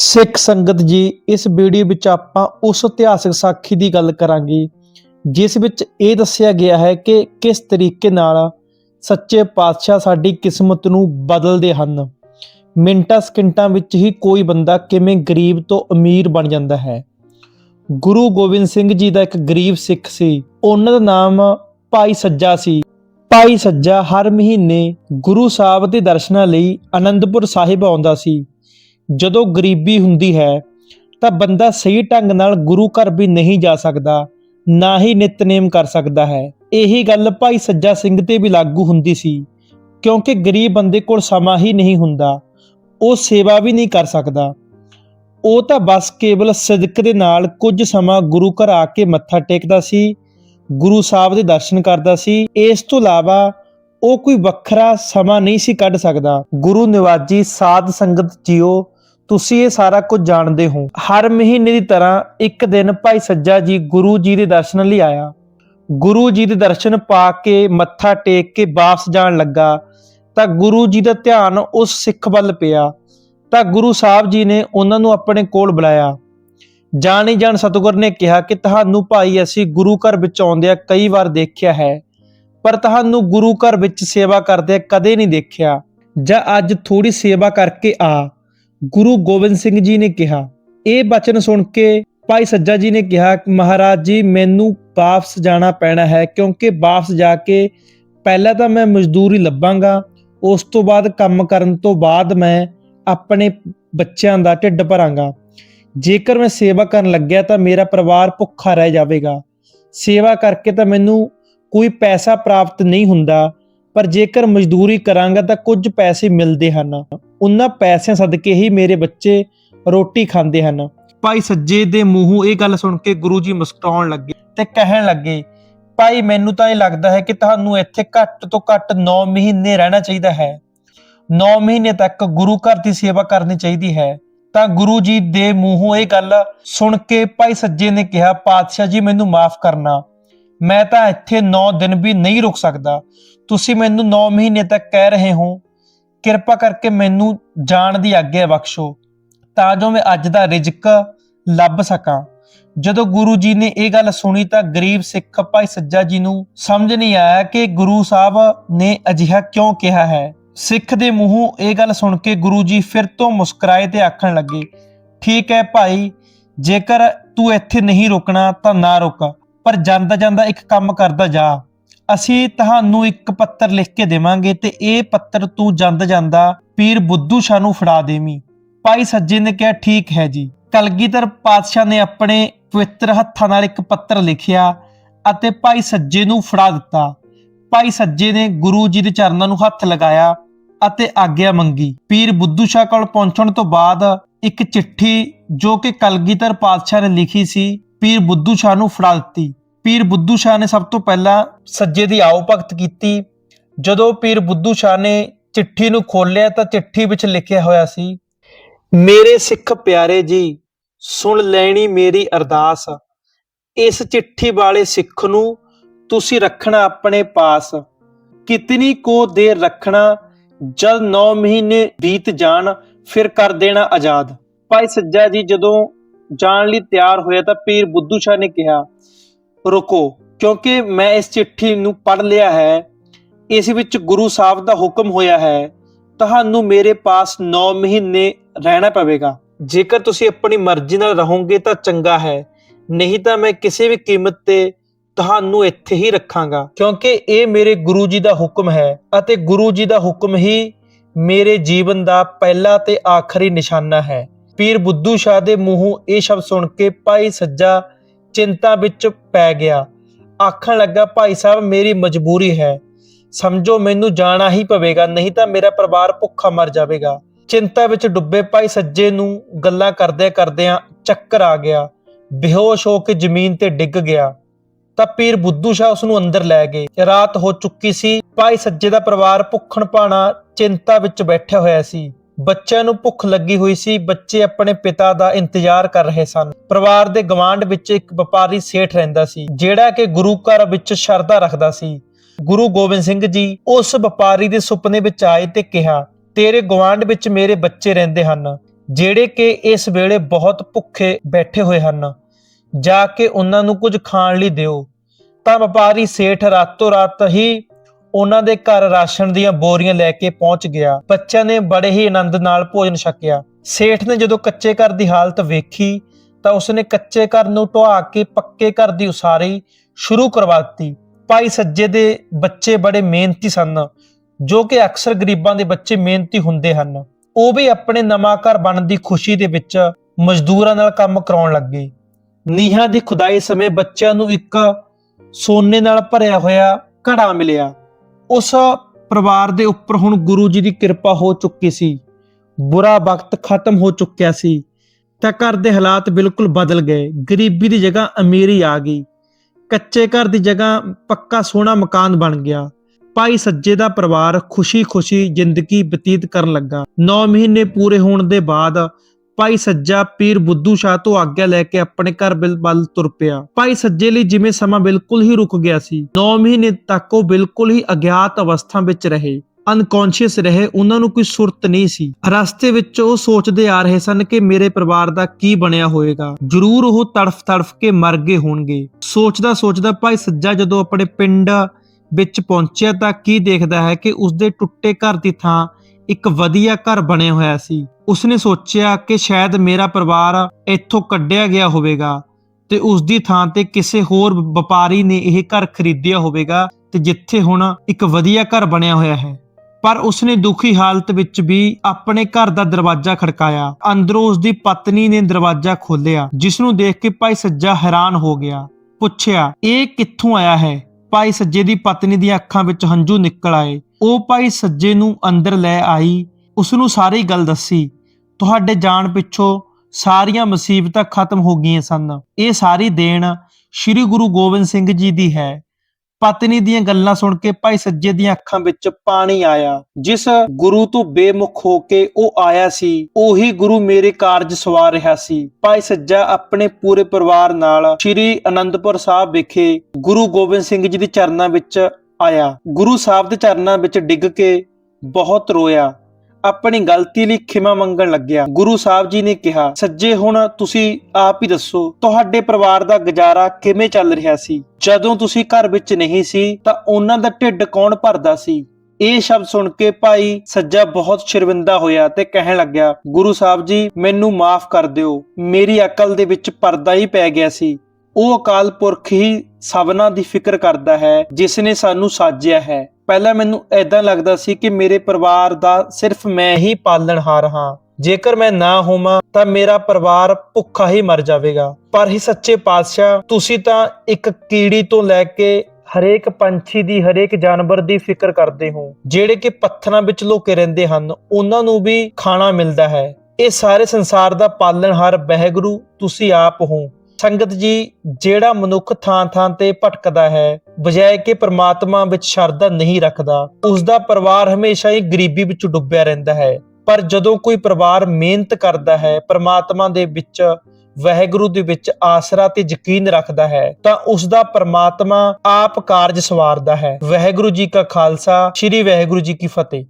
ਸਿੱਖ ਸੰਗਤ ਜੀ, ਇਸ ਵੀਡੀਓ ਵਿੱਚ ਆਪਾਂ ਉਸ ਇਤਿਹਾਸਕ ਸਾਖੀ ਦੀ ਗੱਲ ਕਰਾਂਗੇ, ਜਿਸ ਵਿੱਚ ਇਹ ਦੱਸਿਆ ਗਿਆ ਹੈ ਕਿ ਕਿਸ ਤਰੀਕੇ ਨਾਲ ਸੱਚੇ ਪਾਤਸ਼ਾਹ ਸਾਡੀ ਕਿਸਮਤ ਨੂੰ ਬਦਲਦੇ ਹਨ। ਮਿੰਟਾਂ ਸਕਿੰਟਾਂ ਵਿੱਚ ਹੀ ਕੋਈ ਬੰਦਾ ਕਿਵੇਂ ਗਰੀਬ ਤੋਂ ਅਮੀਰ ਬਣ ਜਾਂਦਾ ਹੈ। ਗੁਰੂ ਗੋਬਿੰਦ ਸਿੰਘ ਜੀ ਦਾ ਇੱਕ ਗਰੀਬ ਸਿੱਖ ਸੀ, ਉਹਨਾਂ ਦਾ ਨਾਮ ਭਾਈ ਸੱਜਾ ਸੀ। ਭਾਈ ਸੱਜਾ ਹਰ ਮਹੀਨੇ ਗੁਰੂ ਸਾਹਿਬ ਦੇ ਦਰਸ਼ਨਾਂ ਲਈ ਅਨੰਦਪੁਰ ਸਾਹਿਬ ਆਉਂਦਾ ਸੀ। ਜਦੋਂ ਗਰੀਬੀ ਹੁੰਦੀ ਹੈ, ਤਾਂ ਬੰਦਾ ਸਹੀ ਢੰਗ ਨਾਲ ਗੁਰੂ ਘਰ ਵੀ ਨਹੀਂ ਜਾ ਸਕਦਾ, ਨਾ ਹੀ ਨਿਤਨੇਮ ਕਰ ਸਕਦਾ ਹੈ। ਇਹੀ ਗੱਲ ਭਾਈ ਸੱਜਾ ਸਿੰਘ ਤੇ ਵੀ ਲਾਗੂ ਹੁੰਦੀ ਸੀ, ਕਿਉਂਕਿ ਗਰੀਬ ਬੰਦੇ ਕੋਲ ਸਮਾਂ ਹੀ ਨਹੀਂ ਹੁੰਦਾ, ਉਹ ਸੇਵਾ ਵੀ ਨਹੀਂ ਕਰ ਸਕਦਾ। ਉਹ ਤਾਂ ਬਸ ਕੇਵਲ ਸਦਕ ਦੇ ਨਾਲ ਕੁਝ ਸਮਾਂ ਗੁਰੂ ਘਰ ਆ ਕੇ ਮੱਥਾ ਟੇਕਦਾ ਸੀ, ਗੁਰੂ ਸਾਹਿਬ ਦੇ ਦਰਸ਼ਨ ਕਰਦਾ ਸੀ। ਇਸ ਤੋਂ ਇਲਾਵਾ ਉਹ ਕੋਈ ਵੱਖਰਾ ਸਮਾਂ ਨਹੀਂ ਸੀ ਕੱਢ ਸਕਦਾ। ਗੁਰੂ ਨਿਵਾਜੀ ਸਾਧ ਸੰਗਤ ਜੀਓ ਤੁਸੀਂ ਇਹ ਸਾਰਾ ਕੁਝ ਜਾਣਦੇ ਹੋ। ਹਰ ਮਹੀਨੇ ਦੀ ਤਰ੍ਹਾਂ ਇੱਕ ਦਿਨ ਭਾਈ ਸੱਜਾ ਜੀ ਗੁਰੂ ਜੀ ਦੇ ਦਰਸ਼ਨ ਲਈ ਆਇਆ। ਗੁਰੂ ਜੀ ਦੇ ਦਰਸ਼ਨ ਪਾ ਕੇ ਮੱਥਾ ਟੇਕ ਕੇ ਵਾਪਸ ਜਾਣ ਲੱਗਾ। ਤਾਂ ਗੁਰੂ ਜੀ ਦਾ ਧਿਆਨ ਉਸ ਸਿੱਖ ਵੱਲ ਪਿਆ। ਤਾਂ ਗੁਰੂ ਸਾਹਿਬ ਜੀ ਨੇ ਉਹਨਾਂ ਨੂੰ ਆਪਣੇ ਕੋਲ ਬੁਲਾਇਆ। ਜਾਣੀ ਜਾਣ ਸਤਿਗੁਰ ਨੇ ਕਿਹਾ ਕਿ ਤੁਹਾਨੂੰ ਭਾਈ ਅਸੀਂ ਗੁਰੂ ਘਰ ਵਿੱਚ ਆਉਂਦਿਆਂ ਕਈ ਵਾਰ ਦੇਖਿਆ ਹੈ। ਪਰ ਤੁਹਾਨੂੰ ਗੁਰੂ ਘਰ ਵਿੱਚ ਸੇਵਾ ਕਰਦੇ ਕਦੇ ਨਹੀਂ ਦੇਖਿਆ। ਜਾਂ ਅੱਜ ਥੋੜੀ ਸੇਵਾ ਕਰਕੇ ਆ। ਗੁਰੂ ਗੋਬਿੰਦ ਸਿੰਘ ਜੀ ਨੇ ਕਿਹਾ। ਇਹ ਬਚਨ ਸੁਣ ਕੇ ਭਾਈ ਸੱਜਾ ਜੀ ਨੇ ਕਿਹਾ, ਮਹਾਰਾਜ ਜੀ, ਮੈਨੂੰ ਵਾਪਸ ਜਾਣਾ ਪੈਣਾ ਹੈ, ਕਿਉਂਕਿ ਵਾਪਸ ਜਾ ਕੇ ਪਹਿਲਾਂ ਤਾਂ ਮੈਂ ਮਜ਼ਦੂਰੀ ਲੱਭਾਂਗਾ। ਉਸ ਤੋਂ ਬਾਅਦ ਕੰਮ ਕਰਨ ਤੋਂ ਬਾਅਦ ਮੈਂ ਆਪਣੇ ਬੱਚਿਆਂ ਦਾ ਢਿੱਡ ਭਰਾਂਗਾ। ਜੇਕਰ ਮੈਂ ਸੇਵਾ ਕਰਨ ਲੱਗਿਆ ਤਾਂ ਮੇਰਾ ਪਰਿਵਾਰ ਭੁੱਖਾ ਰਹਿ ਜਾਵੇਗਾ। ਸੇਵਾ ਕਰਕੇ ਤਾਂ ਮੈਨੂੰ ਕੋਈ ਪੈਸਾ ਪ੍ਰਾਪਤ ਨਹੀਂ ਹੁੰਦਾ, ਪਰ ਜੇਕਰ ਮਜ਼ਦੂਰੀ ਕਰਾਂਗਾ ਤਾਂ ਕੁਝ ਪੈਸੇ ਮਿਲਦੇ ਹਨ। ਉਹਨਾਂ ਪੈਸਿਆਂ ਸਦਕੇ ਹੀ ਮੇਰੇ ਬੱਚੇ ਰੋਟੀ ਖਾਂਦੇ ਹਨ। ਭਾਈ ਸੱਜੇ ਦੇ ਮੂੰਹੋਂ ਇਹ ਗੱਲ ਸੁਣ ਕੇ ਗੁਰੂ ਜੀ ਮੁਸਕਰਾਉਣ ਲੱਗੇ ਤੇ ਕਹਿਣ ਲੱਗੇ, ਭਾਈ, ਮੈਨੂੰ ਤਾਂ ਇਹ ਲੱਗਦਾ ਹੈ ਕਿ ਤੁਹਾਨੂੰ ਇੱਥੇ ਘੱਟ ਤੋਂ ਘੱਟ 9 ਮਹੀਨੇ ਰਹਿਣਾ ਚਾਹੀਦਾ ਹੈ। 9 ਮਹੀਨੇ ਤੱਕ ਗੁਰੂ ਘਰ ਦੀ ਸੇਵਾ ਕਰਨੀ ਚਾਹੀਦੀ ਹੈ। ਤਾਂ ਗੁਰੂ ਜੀ ਦੇ ਮੂੰਹੋਂ ਇਹ ਗੱਲ ਸੁਣ ਕੇ ਭਾਈ ਸੱਜੇ ਨੇ ਕਿਹਾ, ਪਾਤਸ਼ਾਹ ਜੀ, ਮੈਨੂੰ ਮਾਫ ਕਰਨਾ। ਮੈਂ ਤਾਂ ਇੱਥੇ 9 ਦਿਨ ਵੀ ਨਹੀਂ ਰੁਕ ਸਕਦਾ। ਤੁਸੀਂ ਮੈਨੂੰ 9 ਮਹੀਨੇ ਤੱਕ ਕਹਿ ਰਹੇ ਹੋ। ਕਿਰਪਾ ਕਰਕੇ ਮੈਨੂੰ ਜਾਣ ਦੀ ਆਗਿਆ ਬਖਸ਼ੋ, ਤਾਂ ਜੋ ਮੈਂ ਅੱਜ ਦਾ ਰਿਜ਼ਕ ਲੱਭ ਸਕਾਂ। ਜਦੋਂ ਗੁਰੂ ਜੀ ਨੇ ਇਹ ਗੱਲ ਸੁਣੀ ਤਾਂ ਗਰੀਬ ਸਿੱਖ ਭਾਈ ਸੱਜਾ ਜੀ ਨੂੰ ਸਮਝ ਨਹੀਂ ਆਇਆ ਕਿ ਗੁਰੂ ਸਾਹਿਬ ਨੇ ਅਜਿਹਾ ਕਿਉਂ ਕਿਹਾ ਹੈ। ਸਿੱਖ ਦੇ ਮੂੰਹੋਂ ਇਹ ਗੱਲ ਸੁਣ ਕੇ ਗੁਰੂ ਜੀ ਫਿਰ ਤੋਂ ਮੁਸਕਰਾਏ ਤੇ ਆਖਣ ਲੱਗੇ, ਠੀਕ ਹੈ ਭਾਈ, ਜੇਕਰ ਤੂੰ ਇੱਥੇ ਨਹੀਂ ਰੁਕਣਾ ਤਾਂ ਨਾ ਰੁਕ, ਪਰ ਜਾਂਦਾ ਜਾਂਦਾ ਇੱਕ ਕੰਮ ਕਰਦਾ ਜਾ। ਅਸੀਂ ਤੁਹਾਨੂੰ ਇੱਕ ਪੱਤਰ ਲਿਖ ਕੇ ਦੇਵਾਂਗੇ ਤੇ ਇਹ ਪੱਤਰ ਤੂੰ ਜੰਦ ਜਾਂਦਾ, ਪੀਰ ਬੁੱਧੂ ਸ਼ਾਹ ਨੂੰ ਫੜਾ ਦੇਵੀਂ। ਭਾਈ ਸੱਜੇ ਨੇ ਕਿਹਾ, ਠੀਕ ਹੈ ਜੀ। ਕਲਗੀਧਰ ਪਾਤਸ਼ਾਹ ਨੇ ਆਪਣੇ ਪਵਿੱਤਰ ਹੱਥਾਂ ਨਾਲ ਇੱਕ ਪੱਤਰ ਲਿਖਿਆ ਅਤੇ ਭਾਈ ਸੱਜੇ ਨੂੰ ਫੜਾ ਦਿੱਤਾ। ਭਾਈ ਸੱਜੇ ਨੇ ਗੁਰੂ ਜੀ ਦੇ ਚਰਨਾਂ ਨੂੰ ਹੱਥ ਲਗਾਇਆ ਅਤੇ ਆਗਿਆ ਮੰਗੀ। ਪੀਰ ਬੁੱਧੂ ਸ਼ਾਹ ਕੋਲ ਪਹੁੰਚਣ ਤੋਂ ਬਾਅਦ ਇੱਕ ਚਿੱਠੀ ਜੋ ਕਿ ਕਲਗੀਧਰ ਪਾਤਸ਼ਾਹ ਨੇ ਲਿਖੀ ਸੀ, ਪੀਰ ਬੁੱਧੂ ਸ਼ਾਹ ਨੂੰ ਫੜਾ ਦਿੱਤੀ। ਪੀਰ ਬੁੱਧੂ ਸ਼ਾਹ ਨੇ ਸਭ ਤੋਂ ਪਹਿਲਾਂ ਸੱਜੇ ਦੀ ਆਓ ਭਗਤ ਕੀਤੀ। ਜਦੋਂ ਪੀਰ ਬੁੱਧੂ ਸ਼ਾਹ ਨੇ ਚਿੱਠੀ ਨੂੰ ਖੋਲਿਆ ਤਾਂ ਚਿੱਠੀ ਵਿੱਚ ਲਿਖਿਆ ਹੋਇਆ ਸੀ, ਮੇਰੇ ਸਿੱਖ ਪਿਆਰੇ ਜੀ, ਸੁਣ ਲੈਣੀ ਮੇਰੀ ਅਰਦਾਸ। ਇਸ ਚਿੱਠੀ ਵਾਲੇ ਸਿੱਖ ਨੂੰ ਤੁਸੀਂ ਰੱਖਣਾ ਆਪਣੇ ਪਾਸ। ਕਿਤਨੀ ਕੋ ਦੇਰ ਰੱਖਣਾ, ਜਦ 9 ਮਹੀਨੇ ਬੀਤ ਜਾਣ, ਫਿਰ ਕਰ ਦੇਣਾ ਆਜ਼ਾਦ। ਭਾਈ ਸੱਜਾ ਜੀ ਜਦੋਂ ਜਾਣ ਲਈ ਤਿਆਰ ਹੋਇਆ ਤਾਂ ਪੀਰ ਬੁੱਧੂ ਸ਼ਾਹ ਨੇ ਕਿਹਾ ਰੁਕੋ, ਕਿਉਂਕਿ ਮੈਂ ਇਸ ਚਿੱਠੀ ਨੂੰ ਪੜ੍ਹ ਲਿਆ ਹੈ। ਇਸ ਵਿੱਚ ਗੁਰੂ ਸਾਹਿਬ ਦਾ ਹੁਕਮ ਹੋਇਆ ਹੈ, ਤੁਹਾਨੂੰ ਮੇਰੇ ਪਾਸ 9 ਮਹੀਨੇ ਰਹਿਣਾ ਪਵੇਗਾ। ਜੇਕਰ ਤੁਸੀਂ ਆਪਣੀ ਮਰਜ਼ੀ ਨਾਲ ਰਹੋਗੇ ਤਾਂ ਚੰਗਾ ਹੈ, ਨਹੀਂ ਤਾਂ ਮੈਂ ਕਿਸੇ ਵੀ ਕੀਮਤ ਤੇ ਤੁਹਾਨੂੰ ਇੱਥੇ ਹੀ ਰੱਖਾਂਗਾ। ਕਿਉਂਕਿ ਇਹ ਮੇਰੇ ਗੁਰੂ ਜੀ ਦਾ ਹੁਕਮ ਹੈ ਅਤੇ ਗੁਰੂ ਜੀ ਦਾ ਹੁਕਮ ਹੀ ਮੇਰੇ ਜੀਵਨ ਦਾ ਪਹਿਲਾ ਤੇ ਆਖਰੀ ਨਿਸ਼ਾਨਾ ਹੈ। ਪੀਰ ਬੁੱਧੂ ਸ਼ਾਹ ਦੇ ਮੂੰਹੋਂ ਇਹ ਸ਼ਬਦ ਸੁਣ ਕੇ ਭਾਈ ਸੱਜਾ ਚਿੰਤਾ ਵਿੱਚ ਪੈ ਗਿਆ। ਆਖਣ ਲੱਗਾ, ਭਾਈ ਸਾਹਿਬ, ਮੇਰੀ ਮਜਬੂਰੀ ਹੈ। ਸਮਝੋ, ਮੈਨੂੰ ਜਾਣਾ ਹੀ ਪਵੇਗਾ, ਨਹੀਂ ਤਾਂ ਮੇਰਾ ਪਰਿਵਾਰ ਭੁੱਖਾ ਮਰ ਜਾਵੇਗਾ। ਚਿੰਤਾ ਵਿੱਚ ਡੁੱਬੇ ਭਾਈ ਸੱਜੇ ਨੂੰ ਗੱਲਾਂ ਕਰਦਿਆਂ ਕਰਦਿਆਂ ਚੱਕਰ ਆ ਗਿਆ। ਬੇਹੋਸ਼ ਹੋ ਕੇ ਜ਼ਮੀਨ ਤੇ ਡਿੱਗ ਗਿਆ। ਤਾਂ ਪੀਰ ਬੁੱਧੂ ਸ਼ਾਹ ਉਸ ਨੂੰ ਅੰਦਰ ਲੈ ਗਏ। ਰਾਤ ਹੋ ਚੁੱਕੀ ਸੀ। ਭਾਈ ਸੱਜੇ ਦਾ ਪਰਿਵਾਰ ਭੁੱਖਣ ਭਾਣਾ ਚਿੰਤਾ ਵਿੱਚ ਬੈਠਿਆ ਹੋਇਆ ਸੀ। ਬੱਚਿਆਂ ਨੂੰ ਭੁੱਖ ਲੱਗੀ ਹੋਈ ਸੀ, ਬੱਚੇ ਆਪਣੇ ਪਿਤਾ ਦਾ ਇੰਤਜ਼ਾਰ ਕਰ ਰਹੇ ਸਨ। ਪਰਿਵਾਰ ਦੇ ਗਵਾਂਢ ਵਿੱਚ ਇੱਕ ਵਪਾਰੀ ਸੇਠ ਰਹਿੰਦਾ ਸੀ, ਜਿਹੜਾ ਕਿ ਗੁਰੂ ਘਰ ਵਿੱਚ ਸ਼ਰਧਾ ਰੱਖਦਾ ਸੀ। ਗੁਰੂ ਗੋਬਿੰਦ ਸਿੰਘ ਜੀ ਉਸ ਵਪਾਰੀ ਦੇ ਸੁਪਨੇ ਵਿੱਚ ਆਏ ਤੇ ਕਿਹਾ, ਤੇਰੇ ਗਵਾਂਢ ਵਿੱਚ ਮੇਰੇ ਬੱਚੇ ਰਹਿੰਦੇ ਹਨ, ਜਿਹੜੇ ਕਿ ਇਸ ਵੇਲੇ ਬਹੁਤ ਭੁੱਖੇ ਬੈਠੇ ਹੋਏ ਹਨ। ਜਾ ਕੇ ਉਹਨਾਂ ਨੂੰ ਕੁਝ ਖਾਣ ਲਈ ਦਿਓ। ਤਾਂ ਵਪਾਰੀ ਸੇਠ ਰਾਤੋਂ ਰਾਤ ਹੀ ਉਹਨਾਂ ਦੇ ਘਰ ਰਾਸ਼ਨ ਦੀਆਂ ਬੋਰੀਆਂ ਲੈ ਕੇ ਪਹੁੰਚ ਗਿਆ। ਬੱਚਿਆਂ ਨੇ ਬੜੇ ਹੀ ਆਨੰਦ ਨਾਲ ਭੋਜਨ ਛਕਿਆ। ਸੇਠ ਨੇ ਜਦੋਂ ਕੱਚੇ ਘਰ ਦੀ ਹਾਲਤ ਵੇਖੀ, ਤਾਂ ਉਸਨੇ ਕੱਚੇ ਘਰ ਨੂੰ ਢਵਾ ਕੇ ਪੱਕੇ ਘਰ ਦੀ ਉਸਾਰੀ ਸ਼ੁਰੂ ਕਰਵਾ ਦਿੱਤੀ। ਭਾਈ ਸੱਜੇ ਦੇ ਬੱਚੇ ਬੜੇ ਮਿਹਨਤੀ ਸਨ, ਜੋ ਕਿ ਅਕਸਰ ਗਰੀਬਾਂ ਦੇ ਬੱਚੇ ਮਿਹਨਤੀ ਹੁੰਦੇ ਹਨ। ਉਹ ਵੀ ਆਪਣੇ ਨਵਾਂ ਘਰ ਬਣਨ ਦੀ ਖੁਸ਼ੀ ਦੇ ਵਿੱਚ ਮਜ਼ਦੂਰਾਂ ਨਾਲ ਕੰਮ ਕਰਾਉਣ ਲੱਗੇ। ਨੀਹਾਂ ਦੀ ਖੁਦਾਈ ਸਮੇਂ ਬੱਚਿਆਂ ਨੂੰ ਇੱਕ ਸੋਨੇ ਨਾਲ ਭਰਿਆ ਹੋਇਆ ਘੜਾ ਮਿਲਿਆ। ਉਸ ਪਰਿਵਾਰ ਦੇ ਉੱਪਰ ਹੁਣ ਗੁਰੂ ਜੀ ਦੀ ਕਿਰਪਾ ਹੋ ਚੁੱਕੀ ਸੀ। ਬੁਰਾ ਵਕਤ ਖਤਮ ਹੋ ਚੁੱਕਿਆ ਸੀ। ਤਾਂ ਘਰ ਦੇ ਹਾਲਾਤ ਬਿਲਕੁਲ ਬਦਲ ਗਏ। ਗਰੀਬੀ ਦੀ ਜਗ੍ਹਾ ਅਮੀਰੀ ਆ ਗਈ। ਕੱਚੇ ਘਰ ਦੀ ਜਗ੍ਹਾ ਪੱਕਾ ਸੋਹਣਾ ਮਕਾਨ ਬਣ ਗਿਆ। ਭਾਈ ਸੱਜੇ ਦਾ ਪਰਿਵਾਰ ਖੁਸ਼ੀ-ਖੁਸ਼ੀ ਜ਼ਿੰਦਗੀ ਬਤੀਤ ਕਰਨ ਲੱਗਾ। 9 ਮਹੀਨੇ ਪੂਰੇ ਹੋਣ ਦੇ ਬਾਅਦ ਭਾਈ ਸੱਜਾ ਪੀਰ ਬੁੱਧੂ ਸ਼ਾਹ ਤੋਂ ਆਗਿਆ ਲੈ ਕੇ ਆਪਣੇ ਘਰ ਬਿਲ ਵੱਲ ਤੁਰ ਪਿਆ। ਭਾਈ ਸੱਜੇ ਲਈ ਜਿਵੇਂ ਸਮਾਂ ਬਿਲਕੁਲ ਹੀ ਰੁਕ ਗਿਆ ਸੀ 9 ਮਹੀਨੇ ਤੱਕ ਉਹ ਬਿਲਕੁਲ ਹੀ ਅਗਿਆਤ ਅਵਸਥਾ ਵਿੱਚ ਰਹੇ। ਅਨਕੌਂਸ਼ੀਅਸ ਰਹੇ, ਉਹਨਾਂ ਨੂੰ ਕੋਈ ਸੁਰਤ ਨਹੀਂ ਸੀ। ਰਸਤੇ ਵਿੱਚ ਉਹ ਸੋਚਦੇ ਆ ਰਹੇ ਸਨ ਕਿ ਮੇਰੇ ਪਰਿਵਾਰ ਦਾ ਕੀ ਬਣਿਆ ਹੋਵੇਗਾ। ਜ਼ਰੂਰ ਉਹ ਤੜਫ ਤੜਫ ਕੇ ਮਰ ਗਏ ਹੋਣਗੇ। ਸੋਚਦਾ ਸੋਚਦਾ ਭਾਈ ਸੱਜਾ ਜਦੋਂ ਆਪਣੇ ਪਿੰਡ ਵਿੱਚ ਪਹੁੰਚਿਆ ਤਾਂ ਕੀ ਦੇਖਦਾ ਹੈ ਕਿ ਉਸਦੇ ਟੁੱਟੇ ਘਰ ਦੀ ਥਾਂ ਇੱਕ ਵਧੀਆ ਘਰ ਬਣਿਆ ਹੋਇਆ ਸੀ। ਉਸਨੇ ਸੋਚਿਆ ਕਿ ਸ਼ਾਇਦ ਮੇਰਾ ਪਰਿਵਾਰ ਇੱਥੋਂ ਕੱਢਿਆ ਗਿਆ ਹੋਵੇਗਾ ਤੇ ਉਸ ਦੀ ਥਾਂ ਤੇ ਕਿਸੇ ਹੋਰ ਵਪਾਰੀ ਨੇ ਇਹ ਘਰ ਖਰੀਦਿਆ ਹੋਵੇਗਾ ਤੇ ਜਿੱਥੇ ਹੁਣ ਇੱਕ ਵਧੀਆ ਘਰ ਬਣਿਆ ਹੋਇਆ ਹੈ। ਪਰ ਉਸਨੇ ਦੁਖੀ ਹਾਲਤ ਵਿੱਚ ਵੀ ਆਪਣੇ ਘਰ ਦਾ ਦਰਵਾਜ਼ਾ ਖੜਕਾਇਆ। ਅੰਦਰੋਂ ਉਸਦੀ ਪਤਨੀ ਨੇ ਦਰਵਾਜ਼ਾ ਖੋਲ੍ਹਿਆ ਜਿਸ ਨੂੰ ਦੇਖ ਕੇ ਭਾਈ ਸੱਜਾ ਹੈਰਾਨ ਹੋ ਗਿਆ। ਪੁੱਛਿਆ, ਇਹ ਕਿੱਥੋਂ ਆਇਆ ਹੈ? ਭਾਈ ਸੱਜੇ ਦੀ ਪਤਨੀ ਦੀਆਂ ਅੱਖਾਂ ਵਿੱਚ ਹੰਝੂ ਨਿਕਲ ਆਏ। ਉਹ ਭਾਈ ਸੱਜੇ ਨੂੰ ਅੰਦਰ ਲੈ ਆਈ ਉਸ ਨੂੰ ਸਾਰੀ ਗੱਲ ਦੱਸੀ। ਤੁਹਾਡੇ ਜਾਣ ਪਿੱਛੋਂ ਸਾਰੀਆਂ ਮੁਸੀਬਤਾਂ ਖਤਮ ਹੋ ਗਈਆਂ ਸਨ। ਇਹ ਸਾਰੀ ਦੇਣ ਸ੍ਰੀ ਗੁਰੂ ਗੋਬਿੰਦ ਸਿੰਘ ਜੀ ਦੀ ਹੈ। ਪਤਨੀ ਦੀਆਂ ਗੱਲਾਂ ਸੁਣ ਕੇ ਭਾਈ ਸੱਜੇ ਦੀਆਂ ਅੱਖਾਂ ਵਿੱਚ ਪਾਣੀ ਆਇਆ। ਜਿਸ ਗੁਰੂ ਤੋਂ ਬੇਮੁਖ ਹੋ ਕੇ ਉਹ ਆਇਆ ਸੀ, ਉਹੀ ਗੁਰੂ ਮੇਰੇ ਕਾਰਜ ਸਵਾਰ ਰਿਹਾ ਸੀ। ਭਾਈ ਸੱਜਾ ਆਪਣੇ ਪੂਰੇ ਪਰਿਵਾਰ ਨਾਲ ਸ੍ਰੀ ਅਨੰਦਪੁਰ ਸਾਹਿਬ ਵਿਖੇ ਗੁਰੂ ਗੋਬਿੰਦ ਸਿੰਘ ਜੀ ਦੇ ਚਰਨਾਂ ਵਿੱਚ ਆਇਆ। ਗੁਰੂ ਸਾਹਿਬ ਦੇ ਚਰਨਾਂ ਵਿੱਚ ਡਿੱਗ ਕੇ ਬਹੁਤ ਰੋਇਆ। ਆਪਣੀ ਗਲਤੀ ਲਈ ਖਿਮਾ ਮੰਗਣ ਲੱਗਿਆ। ਗੁਰੂ ਸਾਹਿਬ ਜੀ ਨੇ ਕਿਹਾ, ਸੱਜੇ, ਹੁਣ ਤੁਸੀਂ ਆਪ ਹੀ ਦੱਸੋ, ਤੁਹਾਡੇ ਪਰਿਵਾਰ ਦਾ ਗੁਜ਼ਾਰਾ ਕਿਵੇਂ ਚੱਲ ਰਿਹਾ ਸੀ? ਜਦੋਂ ਤੁਸੀਂ ਘਰ ਵਿੱਚ ਨਹੀਂ ਸੀ, ਤਾਂ ਉਹਨਾਂ ਦਾ ਢਿੱਡ ਕੌਣ ਭਰਦਾ ਸੀ? ਇਹ ਸ਼ਬਦ ਸੁਣ ਕੇ ਭਾਈ ਸੱਜਾ ਬਹੁਤ ਸ਼ਰਮਿੰਦਾ ਹੋਇਆ ਤੇ ਕਹਿਣ ਲੱਗਿਆ, ਗੁਰੂ ਸਾਹਿਬ ਜੀ, ਮੈਨੂੰ ਮਾਫ ਕਰ ਦਿਓ, ਮੇਰੀ ਅਕਲ ਦੇ ਵਿੱਚ ਪਰਦਾ ਹੀ ਪੈ ਗਿਆ ਸੀ। ਉਹ ਅਕਾਲ ਪੁਰਖ ਹੀ ਸਭਨਾਂ ਦੀ ਫਿਕਰ ਕਰਦਾ ਹੈ, ਜਿਸ ਨੇ ਸਾਨੂੰ ਸਾਜਿਆ ਹੈ। ਪਹਿਲਾਂ ਮੈਨੂੰ ਐਦਾਂ ਲੱਗਦਾ ਸੀ ਕਿ ਮੇਰੇ ਪਰਿਵਾਰ ਦਾ ਸਿਰਫ ਮੈਂ ਹੀ ਪਾਲਣਹਾਰ ਹਾਂ। ਜੇਕਰ ਮੈਂ ਨਾ ਹੋਵਾਂ, ਤਾਂ ਮੇਰਾ ਪਰਿਵਾਰ ਭੁੱਖਾ ਹੀ ਮਰ ਜਾਵੇਗਾ। ਪਰ ਹੀ ਸੱਚੇ ਪਾਤਸ਼ਾਹ, ਤੁਸੀਂ ਤਾਂ ਇੱਕ ਕੀੜੀ ਤੋਂ ਲੈ ਕੇ ਹਰੇਕ ਪੰਛੀ ਦੀ, ਹਰੇਕ ਜਾਨਵਰ ਦੀ ਫਿਕਰ ਕਰਦੇ ਹੋ। ਜਿਹੜੇ ਕਿ ਪੱਥਰਾਂ ਵਿੱਚ ਲੁਕੇ ਰਹਿੰਦੇ ਹਨ, ਉਹਨਾਂ ਨੂੰ ਵੀ ਖਾਣਾ ਮਿਲਦਾ ਹੈ। ਇਹ ਸਾਰੇ ਸੰਸਾਰ ਦਾ ਪਾਲਣਹਾਰ ਵਾਹਿਗੁਰੂ ਤੁਸੀਂ ਆਪ ਹੋ। ਸੰਗਤ ਜੀ, ਜਿਹੜਾ ਮਨੁੱਖ ਥਾਂ-ਥਾਂ ਤੇ ਭਟਕਦਾ ਹੈ ਬਜਾਏ ਕਿ ਪ੍ਰਮਾਤਮਾ ਵਿੱਚ ਸ਼ਰਧਾ ਨਹੀਂ ਰੱਖਦਾ ਉਸ ਦਾ ਪਰਿਵਾਰ ਹਮੇਸ਼ਾ ਹੀ ਗਰੀਬੀ ਵਿੱਚ ਡੁੱਬਿਆ ਰਹਿੰਦਾ ਹੈ। ਪਰ ਜਦੋਂ ਕੋਈ ਪਰਿਵਾਰ ਮਿਹਨਤ ਕਰਦਾ ਹੈ, ਪ੍ਰਮਾਤਮਾ ਦੇ ਵਿੱਚ, ਵਾਹਿਗੁਰੂ ਦੇ ਵਿੱਚ ਆਸਰਾ ਤੇ ਯਕੀਨ ਰੱਖਦਾ ਹੈ, ਤਾਂ ਉਸ ਦਾ ਪ੍ਰਮਾਤਮਾ ਆਪ ਕਾਰਜ ਸਵਾਰਦਾ ਹੈ। ਵਾਹਿਗੁਰੂ ਜੀ ਕਾ ਖਾਲਸਾ, ਸ੍ਰੀ ਵਾਹਿਗੁਰੂ ਜੀ ਕੀ ਫਤਿਹ।